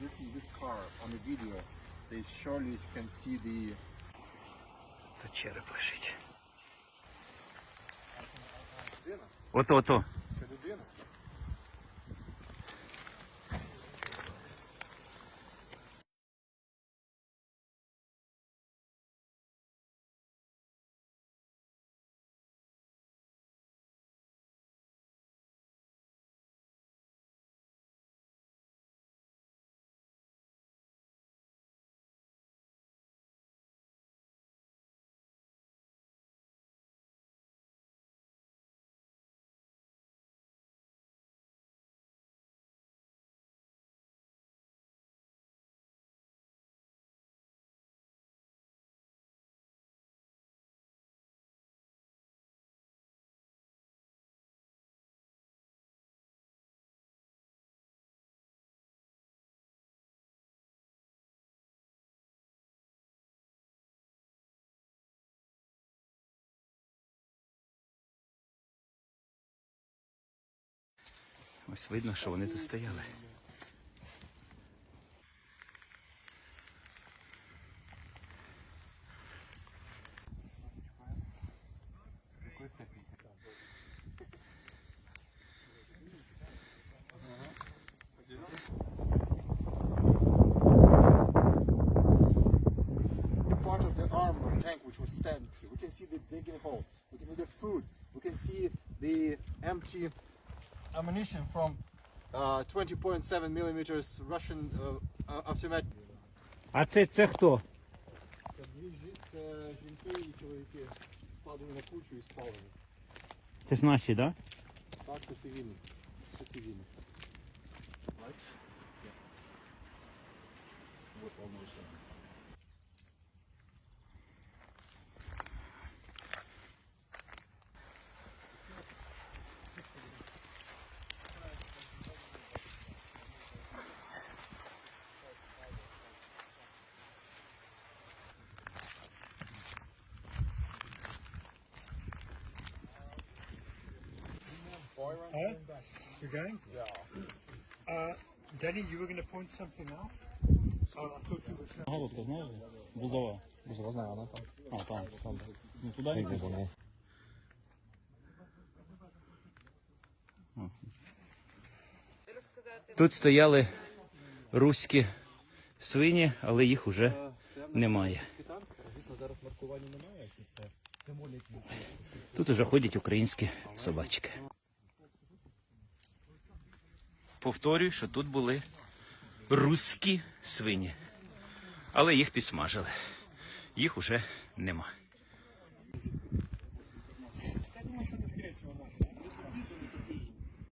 this this car on the video, they surely can see the Тут череп лежить. людина. Ото, ото. Ось видно, що вони тут стояли. Part of the arm of the tank which was stamped here. We can see the digging hole. We can see the food. We can see the empty ammunition from uh, 20.7 millimeters Russian uh, uh, automatic. А це, це хто? Це дві це жінки і чоловіки складені на кучу і спалені. Це ж наші, так? Да? Так, це цивільні. Це цивільні. Huh? You're going? Yeah. Uh, Danny, you were going to point something out? Oh, I thought you were Галузка, знаєш? Бузова. Бузова знаю, вона там. А, там, там. Ну туди Як бузова. Тут стояли руські свині, але їх уже немає. Тут уже ходять українські собачки. Повторюю, що тут були руські свині, але їх підсмажили. Їх уже нема.